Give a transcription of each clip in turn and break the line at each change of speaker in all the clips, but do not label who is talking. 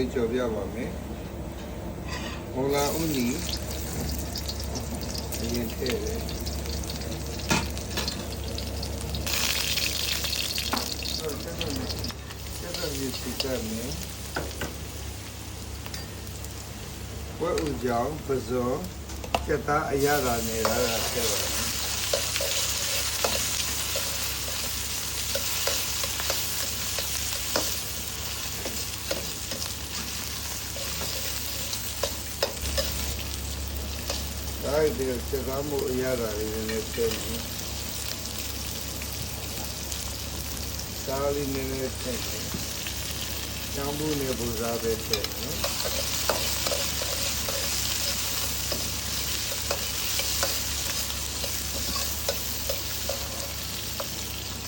လေးကြော်ပြပါမယ်ဟောလာဥနီအရင်ထည့်တယ်ဆိုတော့ဆက်တော့ဆက်တော့ဒီစီကမယ်ဝဲဥကြောင့်ပဇောကျက်သားအရသာနေတာကဆက်ပါမယ် ဒါဒီစကားမှုအရသာလေးနည်းနည်းသိနေစားလေးနည်းနည်းသိနေချောင်းဘူးနဲ့ပူစားပဲသိနေ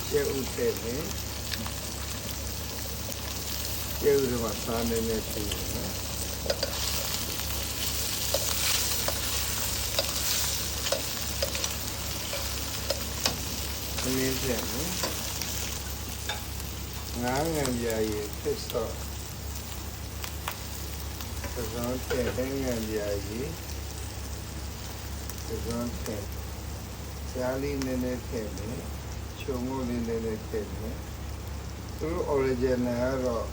ကျေဥသိနေကျေဥဒီမှာစားနေနေသိနေနော်မင်း ပြည့်နော်ငါးငံပြာရည်ဖြစ်စော့သဇွန်တဲ့တဲ့ငံပြာရည်သဇွန်တဲ့ရှားလေးနည်းနည်းထည့်မယ်ချုံမို့လေးနည်းနည်းထည့်မယ်သူတို့ original ကတော့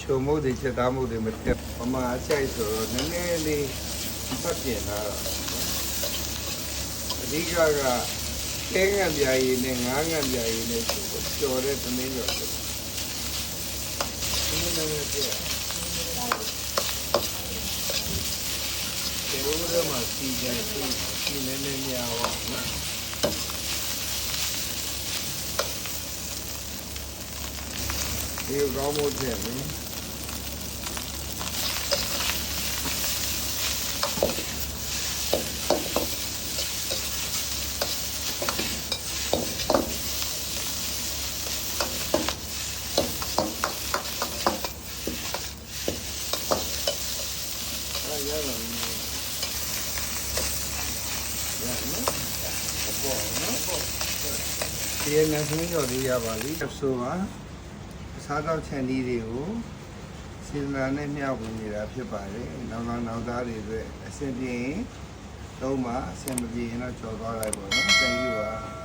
ချုံမို့တွေချက်သားမို့တွေမထည့်ပမာအချိုက်ဆိုတော့နည်းနည်းလေးဖတ်ပြင်လာတော့အဓိကက ကဲငံပြာရည်နဲ့ငါးငံပြာရည်နဲ့ဆိုတော့ကျော်တဲ့သမင်းကျော်တယ်။သမင်းလည်းပြည့်။ဒီလိုတော့မှစီကြင်စီစီနေနေများပါနော်။ဒီကောင်းမို့တဲ့မင်းအဲ့ရလာမင်းရနော်ဘောနော်ဘော ဒီနေ့သမင်းကျော်လေးရပါလိမ့်ဆိုပါစားတော့ချန်ဒီတွေကိုစေတနာနဲ့မျှဝေနေတာဖြစ်ပါတယ်နောက်နောက်နောက်သားတွေအတွက်အဆင်ပြေရင်သုံးပါအဆင်မပြေရင်တော့ကြော်သွားလိုက်ပါနော် thank you ပါ